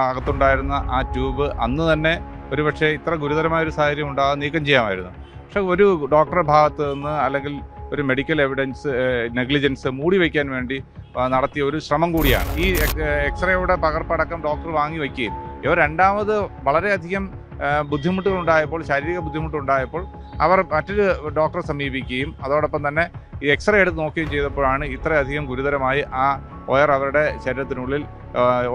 അകത്തുണ്ടായിരുന്ന ആ ട്യൂബ് അന്ന് തന്നെ ഒരുപക്ഷെ ഇത്ര ഗുരുതരമായ ഒരു സാഹചര്യം ഉണ്ടാകാൻ നീക്കം ചെയ്യാമായിരുന്നു. പക്ഷെ ഒരു ഡോക്ടറുടെ ഭാഗത്ത് നിന്ന് അല്ലെങ്കിൽ ഒരു മെഡിക്കൽ എവിഡൻസ് നെഗ്ലിജൻസ് മൂടി വയ്ക്കാൻ വേണ്ടി നടത്തിയ ഒരു ശ്രമം കൂടിയാണ്. ഈ എക്സ്റേയുടെ പകർപ്പടക്കം ഡോക്ടർ വാങ്ങി വയ്ക്കുകയും. ഇവർ രണ്ടാമത് വളരെയധികം ബുദ്ധിമുട്ടുകളുണ്ടായപ്പോൾ ശാരീരിക ബുദ്ധിമുട്ടുണ്ടായപ്പോൾ അവർ മറ്റൊരു ഡോക്ടറെ സമീപിക്കുകയും അതോടൊപ്പം തന്നെ ഈ എക്സ്റേ എടുത്ത് നോക്കുകയും ചെയ്തപ്പോഴാണ് ഇത്രയധികം ഗുരുതരമായി ആ വയർ അവരുടെ ശരീരത്തിനുള്ളിൽ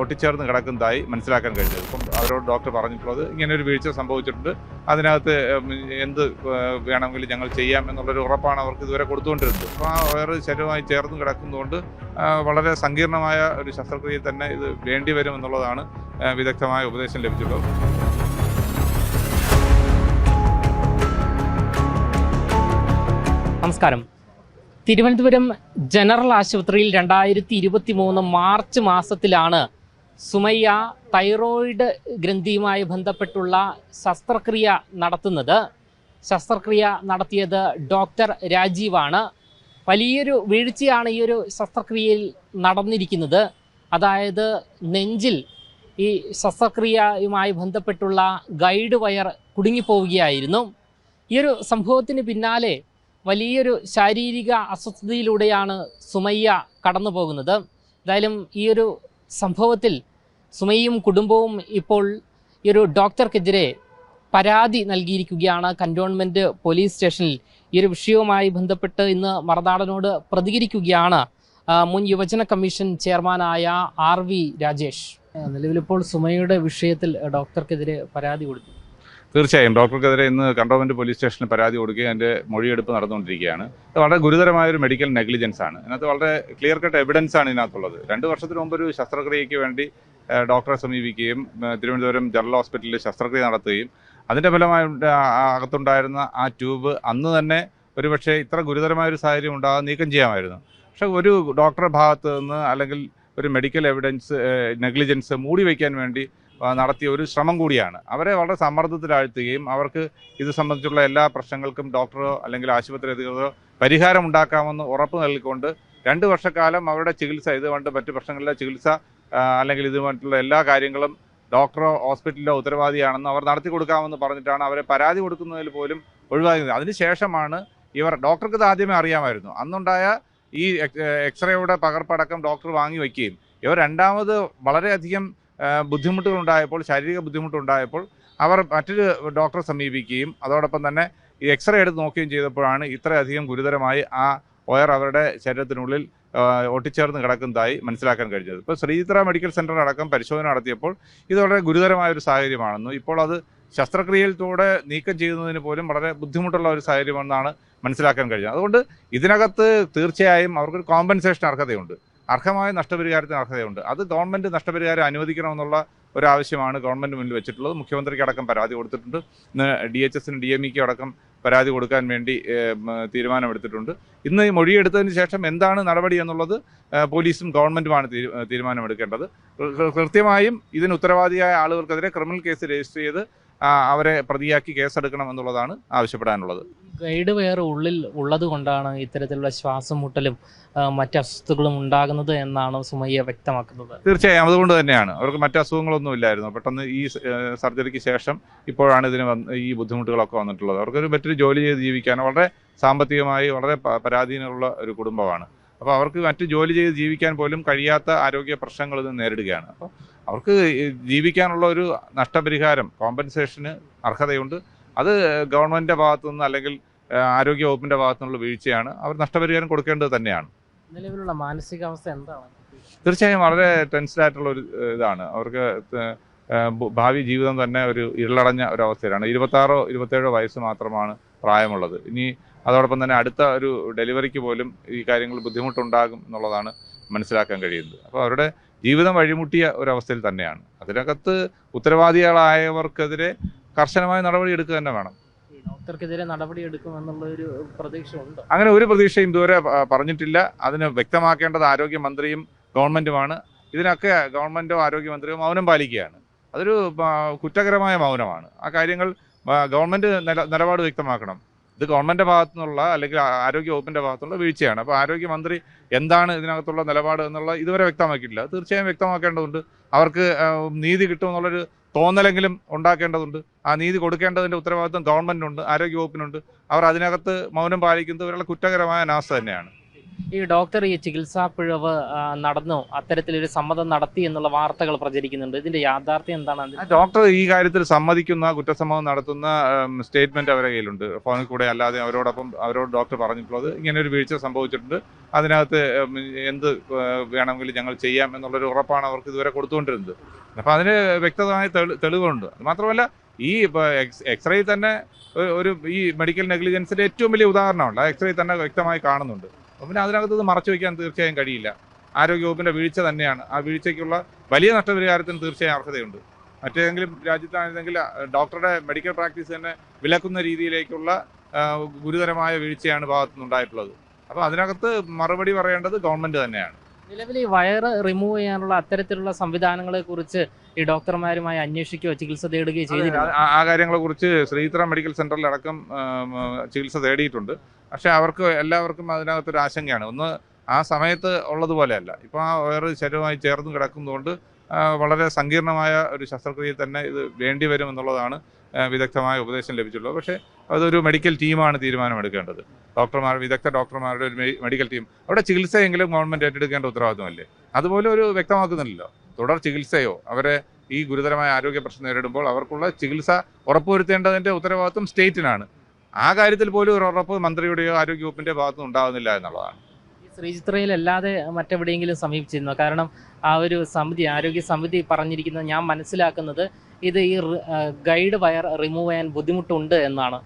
ഒട്ടിച്ചേർന്ന് കിടക്കുന്നതായി മനസ്സിലാക്കാൻ കഴിഞ്ഞത്. ഇപ്പം അവരോട് ഡോക്ടർ പറഞ്ഞിട്ടുള്ളത് ഇങ്ങനെ ഒരു വീഴ്ച സംഭവിച്ചിട്ടുണ്ട്. അതിനകത്ത് എന്ത് വേണമെങ്കിലും ഞങ്ങൾ ചെയ്യാം എന്നുള്ളൊരു ഉറപ്പാണ് അവർക്ക് ഇതുവരെ കൊടുത്തുകൊണ്ടിരുന്നത്. അപ്പോൾ ആ വയർ ശരീരമായി ചേർന്ന് കിടക്കുന്നതുകൊണ്ട് വളരെ സങ്കീർണമായ ഒരു ശസ്ത്രക്രിയയിൽ തന്നെ ഇത് വേണ്ടിവരും എന്നുള്ളതാണ് വിദഗ്ധമായ ഉപദേശം ലഭിച്ചിട്ടുള്ളത്. നമസ്കാരം. തിരുവനന്തപുരം ജനറൽ ആശുപത്രിയിൽ രണ്ടായിരത്തി ഇരുപത്തി മൂന്ന് മാർച്ച് മാസത്തിലാണ് സുമയ്യ തൈറോയിഡ് ഗ്രന്ഥിയുമായി ബന്ധപ്പെട്ടുള്ള ശസ്ത്രക്രിയ നടത്തുന്നത്. ശസ്ത്രക്രിയ നടത്തിയത് ഡോക്ടർ രാജീവാണ്. വലിയൊരു വീഴ്ചയാണ് ഈ ഒരു ശസ്ത്രക്രിയയിൽ നടന്നിരിക്കുന്നത്. അതായത് നെഞ്ചിൽ ഈ ശസ്ത്രക്രിയയുമായി ബന്ധപ്പെട്ടുള്ള ഗൈഡ് വയർ കുടുങ്ങിപ്പോവുകയായിരുന്നു. ഈ ഒരു സംഭവത്തിന് പിന്നാലെ വലിയൊരു ശാരീരിക അസ്വസ്ഥതയിലൂടെയാണ് സുമയ്യ കടന്നു പോകുന്നത് എന്തായാലും ഈ ഒരു സംഭവത്തിൽ സുമയ്യയും കുടുംബവും ഇപ്പോൾ ഈ ഒരു ഡോക്ടർക്കെതിരെ പരാതി നൽകിയിരിക്കുകയാണ്. കന്റോൺമെന്റ് പോലീസ് സ്റ്റേഷനിൽ ഈ ഒരു വിഷയവുമായി ബന്ധപ്പെട്ട് ഇന്ന് മറനാടനോട് പ്രതികരിക്കുകയാണ് മുൻ യുവജന കമ്മീഷൻ ചെയർമാനായ ആർ വി രാജേഷ്. നിലവിലിപ്പോൾ സുമയുടെ വിഷയത്തിൽ ഡോക്ടർക്കെതിരെ പരാതി കൊടുത്തു. തീർച്ചയായും. ഡോക്ടർക്കെതിരെ ഇന്ന് കണ്ടോൺമെന്റ് പോലീസ് സ്റ്റേഷനിൽ പരാതി കൊടുക്കുകയും അതിന്റെ മൊഴിയെടുപ്പ് നടന്നുകൊണ്ടിരിക്കുകയാണ്. ഇത് വളരെ ഗുരുതരമായ ഒരു മെഡിക്കൽ നെഗ്ലിജൻസ് ആണ്. ഇതിനകത്ത് വളരെ ക്ലിയർ കട്ട് എവിഡൻസ് ആണ് ഇതിനകത്തുള്ളത്. രണ്ട് വർഷത്തിന് മുമ്പ് ഒരു ശസ്ത്രക്രിയയ്ക്ക് വേണ്ടി ഡോക്ടറെ സമീപിക്കുകയും തിരുവനന്തപുരം ജനറൽ ഹോസ്പിറ്റലിൽ ശസ്ത്രക്രിയ നടത്തുകയും അതിന്റെ ഫലമായി അകത്തുണ്ടായിരുന്ന ആ ട്യൂബ് അന്ന് തന്നെ ഒരുപക്ഷെ ഇത്ര ഗുരുതരമായ ഒരു സാഹചര്യം ഉണ്ടാകാതെ നീക്കം ചെയ്യാമായിരുന്നു. പക്ഷെ ഒരു ഡോക്ടറെ ഭാഗത്ത് നിന്ന് അല്ലെങ്കിൽ ഒരു മെഡിക്കൽ എവിഡൻസ് നെഗ്ലിജൻസ് മൂടി വയ്ക്കാൻ വേണ്ടി നടത്തിയ ഒരു ശ്രമം കൂടിയാണ്. അവരെ വളരെ സമ്മർദ്ദത്തിലാഴ്ത്തുകയും അവർക്ക് ഇത് സംബന്ധിച്ചുള്ള എല്ലാ പ്രശ്നങ്ങൾക്കും ഡോക്ടറോ അല്ലെങ്കിൽ ആശുപത്രി അധികൃതരോ പരിഹാരം ഉണ്ടാക്കാമെന്ന് ഉറപ്പ് നൽകിക്കൊണ്ട് രണ്ട് വർഷക്കാലം അവരുടെ ചികിത്സ ഇതുകൊണ്ട് മറ്റു പ്രശ്നങ്ങളിലെ ചികിത്സ അല്ലെങ്കിൽ ഇതുമായിട്ടുള്ള എല്ലാ കാര്യങ്ങളും ഡോക്ടറോ ഹോസ്പിറ്റലിലോ ഉത്തരവാദിയാണെന്ന് അവർ നടത്തി കൊടുക്കാമെന്ന് പറഞ്ഞിട്ടാണ് അവരെ പരാതി കൊടുക്കുന്നതിൽ പോലും ഒഴിവാക്കുന്നത് അതിനുശേഷമാണ് ഇവർ ഡോക്ടർക്ക് ഇത് ആദ്യമേ അറിയാമായിരുന്നു. അന്നുണ്ടായ ഈ എക്സ്റേയുടെ പകർപ്പടക്കം ഡോക്ടർ വാങ്ങി വയ്ക്കുകയും ഇവർ രണ്ടാമത് വളരെയധികം ബുദ്ധിമുട്ടുകളുണ്ടായപ്പോൾ ശാരീരിക ബുദ്ധിമുട്ടുണ്ടായപ്പോൾ അവർ മറ്റൊരു ഡോക്ടറെ സമീപിക്കുകയും അതോടൊപ്പം തന്നെ ഈ എക്സ്റേ എടുത്ത് നോക്കുകയും ചെയ്തപ്പോഴാണ് ഇത്രയധികം ഗുരുതരമായി ആ ഒയർ അവരുടെ ശരീരത്തിനുള്ളിൽ ഒട്ടിച്ചേർന്ന് കിടക്കുന്നതായി മനസ്സിലാക്കാൻ കഴിഞ്ഞത്. ഇപ്പോൾ ശ്രീചിത്ര മെഡിക്കൽ സെന്റർ അടക്കം പരിശോധന നടത്തിയപ്പോൾ ഇത് വളരെ ഗുരുതരമായ ഒരു സാഹചര്യമാണെന്നും ഇപ്പോൾ അത് ശസ്ത്രക്രിയയിലൂടെ നീക്കം ചെയ്യുന്നതിന് പോലും വളരെ ബുദ്ധിമുട്ടുള്ള ഒരു സാഹചര്യമെന്നാണ് മനസ്സിലാക്കാൻ കഴിഞ്ഞത്. അതുകൊണ്ട് ഇതിനകത്ത് തീർച്ചയായും അവർക്കൊരു കോമ്പൻസേഷൻ അർഹതയുണ്ട്. അർഹമായ നഷ്ടപരിഹാരത്തിന് അർഹതയുണ്ട്. അത് ഗവൺമെന്റ് നഷ്ടപരിഹാരം അനുവദിക്കണമെന്നുള്ള ഒരാവശ്യമാണ് ഗവൺമെന്റ് മുന്നിൽ വെച്ചിട്ടുള്ളത്. മുഖ്യമന്ത്രിക്ക് അടക്കം പരാതി കൊടുത്തിട്ടുണ്ട്. ഇന്ന് ഡി എച്ച് എസിന് ഡി എം ഇക്ക് അടക്കം പരാതി കൊടുക്കാൻ വേണ്ടി തീരുമാനമെടുത്തിട്ടുണ്ട്. ഇന്ന് ഈ മൊഴിയെടുത്തതിന് ശേഷം എന്താണ് നടപടി എന്നുള്ളത് പോലീസും ഗവൺമെന്റുമാണ് തീരു- തീരുമാനമെടുക്കേണ്ടത്. കൃത്യമായും ഇതിന് ഉത്തരവാദിയായ ആളുകൾക്കെതിരെ ക്രിമിനൽ കേസ് രജിസ്റ്റർ ചെയ്ത് അവരെ പ്രതിയാക്കി കേസെടുക്കണം എന്നുള്ളതാണ് ആവശ്യപ്പെടാനുള്ളത്. ഗൈഡ് വെയർ ഉള്ളിൽ ഉള്ളത് കൊണ്ടാണ് ഇത്തരത്തിലുള്ള ശ്വാസം മുട്ടലും മറ്റ് അസ്വസ്ഥതകളും ഉണ്ടാകുന്നത് എന്നാണ് സുമയ്യ വ്യക്തമാക്കുന്നത്. തീർച്ചയായും അതുകൊണ്ട് തന്നെയാണ്. അവർക്ക് മറ്റ് അസുഖങ്ങളൊന്നും ഇല്ലായിരുന്നു. പെട്ടെന്ന് ഈ സർജറിക്ക് ശേഷം ഇപ്പോഴാണ് ഇതിന് ഈ ബുദ്ധിമുട്ടുകളൊക്കെ വന്നിട്ടുള്ളത്. അവർക്കൊരു മറ്റൊരു ജോലി ചെയ്ത് ജീവിക്കാൻ വളരെ സാമ്പത്തികമായി വളരെ പരാധീനമുള്ള ഒരു കുടുംബമാണ്. അപ്പോൾ അവർക്ക് മറ്റ് ജോലി ചെയ്ത് ജീവിക്കാൻ പോലും കഴിയാത്ത ആരോഗ്യ പ്രശ്നങ്ങൾ ഇത് നേരിടുകയാണ്. അപ്പോൾ അവർക്ക് ജീവിക്കാനുള്ള ഒരു നഷ്ടപരിഹാരം കോമ്പൻസേഷന് അർഹതയുണ്ട്. അത് ഗവൺമെന്റിന്റെ ഭാഗത്തു നിന്ന് അല്ലെങ്കിൽ ആരോഗ്യ വകുപ്പിന്റെ ഭാഗത്തുനിന്നുള്ള വീഴ്ചയാണ്. അവർ നഷ്ടപരിഹാരം കൊടുക്കേണ്ടത് തന്നെയാണ്. നിലവിലുള്ള മാനസികാവസ്ഥ എന്താണ്? തീർച്ചയായും വളരെ ടെൻസ്ഡായിട്ടുള്ള ഒരു ഇതാണ്. അവർക്ക് ഭാവി ജീവിതം തന്നെ ഒരു ഇരുളടഞ്ഞ ഒരു അവസ്ഥയിലാണ് ഇരുപത്താറോ ഇരുപത്തേഴോ വയസ്സ് മാത്രമാണ് പ്രായമുള്ളത്. ഇനി അതോടൊപ്പം തന്നെ അടുത്ത ഒരു ഡെലിവറിക്ക് പോലും ഈ കാര്യങ്ങൾ ബുദ്ധിമുട്ടുണ്ടാകും എന്നുള്ളതാണ് മനസ്സിലാക്കാൻ കഴിയുന്നത്. അപ്പോൾ അവരുടെ ജീവിതം വഴിമുട്ടിയ ഒരവസ്ഥയിൽ തന്നെയാണ്. അതിനകത്ത് ഉത്തരവാദികളായവർക്കെതിരെ കർശനമായ നടപടി എടുക്കുക തന്നെ വേണം. ഈ ഡോക്ടർക്കെതിരെ നടപടി എടുക്കുമെന്നുള്ള ഒരു പ്രതീക്ഷ ഉണ്ട് അങ്ങനെ ഒരു പ്രതീക്ഷയും ഇതുവരെ പറഞ്ഞിട്ടില്ല. അതിന് വ്യക്തമാക്കേണ്ടത് ആരോഗ്യമന്ത്രിയും ഗവൺമെന്റുമാണ്. ഇതിനൊക്കെ ഗവൺമെന്റോ ആരോഗ്യമന്ത്രിയോ മൗനം പാലിക്കുകയാണ്. അതൊരു കുറ്റകരമായ മൗനമാണ്. ആ കാര്യങ്ങൾ ഗവൺമെന്റ് നിലപാട് വ്യക്തമാക്കണം. ഇത് ഗവൺമെന്റ് ഭാഗത്തു നിന്നുള്ള അല്ലെങ്കിൽ ആരോഗ്യ വകുപ്പിന്റെ ഭാഗത്തുള്ള വീഴ്ചയാണ്. അപ്പോൾ ആരോഗ്യമന്ത്രി എന്താണ് ഇതിനകത്തുള്ള നിലപാട് എന്നുള്ള ഇതുവരെ വ്യക്തമാക്കിയിട്ടില്ല. തീർച്ചയായും വ്യക്തമാക്കേണ്ടതുണ്ട്. അവർക്ക് നീതി കിട്ടുമെന്നുള്ളൊരു തോന്നലെങ്കിലും ഉണ്ടാക്കേണ്ടതുണ്ട്. ആ നീതി കൊടുക്കേണ്ടതിന്റെ ഉത്തരവാദിത്വം ഗവൺമെന്റിനുണ്ട് ആരോഗ്യവകുപ്പിനുണ്ട്. അവർ അതിനകത്ത് മൗനം പാലിക്കുന്നത് ഇവരുടെ കുറ്റകരമായ അനാസ്ഥ തന്നെയാണ്. ഈ ഡോക്ടർ ഈ ചികിത്സാ പിഴവ് നടന്നു അത്തരത്തിലൊരു സമ്മതം നടത്തി എന്നുള്ള വാർത്തകൾ പ്രചരിക്കുന്നുണ്ട്. ഇതിന്റെ യാഥാർത്ഥ്യം എന്താണ് ഡോക്ടർ ഈ കാര്യത്തിൽ സമ്മതിക്കുന്ന കുറ്റസമ്മതം നടത്തുന്ന സ്റ്റേറ്റ്മെന്റ് അവരുടെ കയ്യിലുണ്ട്. ഫോണിൽ കൂടെ അല്ലാതെ അവരോടൊപ്പം അവരോട് ഡോക്ടർ പറഞ്ഞിട്ടുള്ളത് ഇങ്ങനെ ഒരു വീഴ്ച സംഭവിച്ചിട്ടുണ്ട്. അതിനകത്ത് എന്ത് വേണമെങ്കിലും ഞങ്ങൾ ചെയ്യാം എന്നുള്ളൊരു ഉറപ്പാണ് അവർക്ക് ഇതുവരെ കൊടുത്തുകൊണ്ടിരുന്നത്. അപ്പൊ അതിന് വ്യക്തമായ തെളിവുണ്ട് മാത്രമല്ല ഈ എക്സ്റേ തന്നെ ഒരു ഈ മെഡിക്കൽ നെഗ്ലിജൻസിന്റെ ഏറ്റവും വലിയ ഉദാഹരണമുണ്ട് ആ എക്സ്റേ തന്നെ വ്യക്തമായി കാണുന്നുണ്ട്. അപ്പോൾ പിന്നെ അതിനകത്ത് ഇത് മറച്ചു വയ്ക്കാൻ തീർച്ചയായും കഴിയില്ല. ആരോഗ്യവകുപ്പിന്റെ വീഴ്ച തന്നെയാണ്. ആ വീഴ്ചയ്ക്കുള്ള വലിയ നഷ്ടപരിഹാരത്തിന് തീർച്ചയായും അർഹതയുണ്ട്. മറ്റേതെങ്കിലും രാജ്യത്താണെങ്കിൽ ഡോക്ടറുടെ മെഡിക്കൽ പ്രാക്ടീസ് തന്നെ വിലക്കുന്ന രീതിയിലേക്കുള്ള ഗുരുതരമായ വീഴ്ചയാണ് ഭാഗത്തുനിന്നുണ്ടായിട്ടുള്ളത്. അപ്പോൾ അതിനകത്ത് മറുപടി പറയേണ്ടത് ഗവൺമെന്റ് തന്നെയാണ്. നിലവിൽ ഈ വയറ് റിമൂവ് ചെയ്യാനുള്ള അത്തരത്തിലുള്ള സംവിധാനങ്ങളെ കുറിച്ച് ഈ ഡോക്ടർമാരുമായി അന്വേഷിക്കുകയോ ചികിത്സ തേടുകയോ ചെയ്തു ആ- കാര്യങ്ങളെ കുറിച്ച് ശ്രീത്ര മെഡിക്കൽ സെന്ററിലടക്കം അടക്കം ചികിത്സ തേടിയിട്ടുണ്ട്. പക്ഷെ അവർക്ക് എല്ലാവർക്കും അതിനകത്തൊരു ആശങ്കയാണ്. ഒന്ന് ആ സമയത്ത് ഉള്ളതുപോലെയല്ല. ഇപ്പോൾ ആ വയറ് ശരീരമായി ചേർന്ന് കിടക്കുന്നതുകൊണ്ട് വളരെ സങ്കീർണമായ ഒരു ശസ്ത്രക്രിയ തന്നെ ഇത് വേണ്ടി വരുമെന്നുള്ളതാണ് വിദഗ്ധമായ ഉപദേശം ലഭിച്ചുള്ളത് പക്ഷേ അതൊരു മെഡിക്കൽ ടീമാണ് തീരുമാനമെടുക്കേണ്ടത്. ഡോക്ടർമാർ വിദഗ്ധ ഡോക്ടർമാരുടെ ഒരു മെഡിക്കൽ ടീം അവിടെ ചികിത്സയെങ്കിലും ഗവൺമെന്റ് ഏറ്റെടുക്കേണ്ട ഉത്തരവാദിത്വമല്ലേ? അതുപോലെ ഒരു വ്യക്തമാക്കുന്നില്ലല്ലോ. തുടർ ചികിത്സയോ അവരെ ഈ ഗുരുതരമായ ആരോഗ്യ പ്രശ്നം നേരിടുമ്പോൾ അവർക്കുള്ള ചികിത്സ ഉറപ്പുവരുത്തേണ്ടതിന്റെ ഉത്തരവാദിത്വം സ്റ്റേറ്റിനാണ്. ആ കാര്യത്തിൽ പോലും ഒരു ഉറപ്പ് മന്ത്രിയുടെയോ ആരോഗ്യവകുപ്പിന്റെ ഭാഗത്തുനിന്ന് ഉണ്ടാകുന്നില്ല എന്നുള്ളതാണ്. അല്ലാതെ മറ്റെവിടെയെങ്കിലും സമീപിച്ചിരുന്നു? കാരണം ആ ഒരു സമിതി ആരോഗ്യ സമിതി പറഞ്ഞിരിക്കുന്നത് ഞാൻ മനസ്സിലാക്കുന്നത് ഇത് ഈ ഗൈഡ് വയർ റിമൂവ് ചെയ്യാൻ ബുദ്ധിമുട്ടുണ്ട് എന്നാണ്.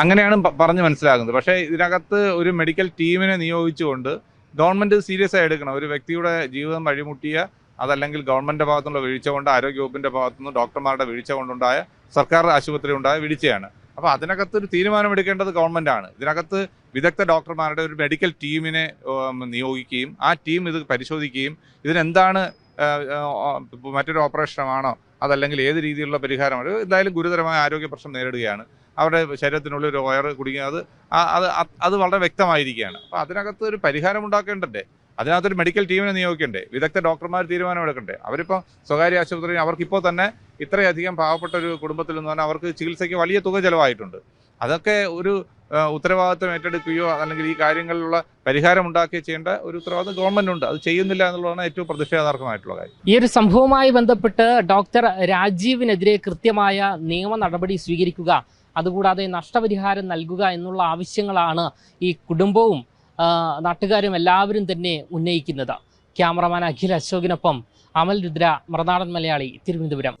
അങ്ങനെയാണ് പറഞ്ഞ് മനസ്സിലാകുന്നത്. പക്ഷേ ഇതിനകത്ത് ഒരു മെഡിക്കൽ ടീമിനെ നിയോഗിച്ചുകൊണ്ട് ഗവൺമെന്റ് സീരിയസ് ആയി എടുക്കണം. ഒരു വ്യക്തിയുടെ ജീവിതം വഴിമുട്ടിയ അതല്ലെങ്കിൽ ഗവൺമെന്റിന്റെ ഭാഗത്തുനിന്നുള്ള വീഴ്ച കൊണ്ട് ആരോഗ്യവകുപ്പിന്റെ ഭാഗത്തുനിന്ന് ഡോക്ടർമാരുടെ വീഴ്ച കൊണ്ടുണ്ടായ സർക്കാർ ആശുപത്രി ഉണ്ടായ വീഴ്ചയാണ്. അപ്പോൾ അതിനകത്ത് ഒരു തീരുമാനമെടുക്കേണ്ടത് ആണ്. ഇതിനകത്ത് വിദഗ്ധ ഡോക്ടർമാരുടെ ഒരു മെഡിക്കൽ ടീമിനെ നിയോഗിക്കുകയും ആ ടീം ഇത് പരിശോധിക്കുകയും ഇതിനെന്താണ് മറ്റൊരു ഓപ്പറേഷനാണോ? അതല്ലെങ്കിൽ ഏത് രീതിയിലുള്ള പരിഹാരമാണ്? എന്തായാലും ഗുരുതരമായ ആരോഗ്യ പ്രശ്നം നേരിടുകയാണ്. അവരുടെ ശരീരത്തിനുള്ളിൽ ഒരു വയറ് കുടുങ്ങി അത് അത് അത് വളരെ വ്യക്തമായിരിക്കുകയാണ്. അപ്പോൾ അതിനകത്ത് ഒരു പരിഹാരം ഉണ്ടാക്കേണ്ടതേ അതിനകത്തൊരു മെഡിക്കൽ ടീമിനെ നിയോഗിക്കണ്ടേ? വിദഗ്ധ ഡോക്ടർമാർ തീരുമാനമെടുക്കണ്ടേ? അവരിപ്പോൾ സ്വകാര്യ ആശുപത്രി അവർക്കിപ്പോൾ തന്നെ ഇത്രയധികം പാവപ്പെട്ട ഒരു കുടുംബത്തിൽ നിന്ന് പറഞ്ഞാൽ അവർക്ക് ചികിത്സയ്ക്ക് വലിയ തുക ചിലവായിട്ടുണ്ട്. അതൊക്കെ ഒരു ഉത്തരവാദിത്വം ഏറ്റെടുക്കുകയോ അല്ലെങ്കിൽ ഈ കാര്യങ്ങളിലുള്ള പരിഹാരം ഉണ്ടാക്കുകയോ ചെയ്യേണ്ട ഒരു ഉത്തരവാദിത്വം ഗവൺമെന്റ് ഉണ്ട് അത് ചെയ്യുന്നില്ല എന്നുള്ളതാണ് ഏറ്റവും പ്രതിഷേധാർഹമായിട്ടുള്ള കാര്യം. ഈ ഒരു സംഭവവുമായി ബന്ധപ്പെട്ട് ഡോക്ടർ രാജീവിനെതിരെ കൃത്യമായ നിയമ നടപടി സ്വീകരിക്കുക അതുകൂടാതെ നഷ്ടപരിഹാരം നൽകുക എന്നുള്ള ആവശ്യങ്ങളാണ് ഈ കുടുംബവും നാട്ടുകാരും എല്ലാവരും തന്നെ ഉന്നയിക്കുന്നത്. ക്യാമറമാൻ അഖിൽ അശോകിനൊപ്പം അമൽ രുദ്ര മറുനാടൻ മലയാളി തിരുവനന്തപുരം.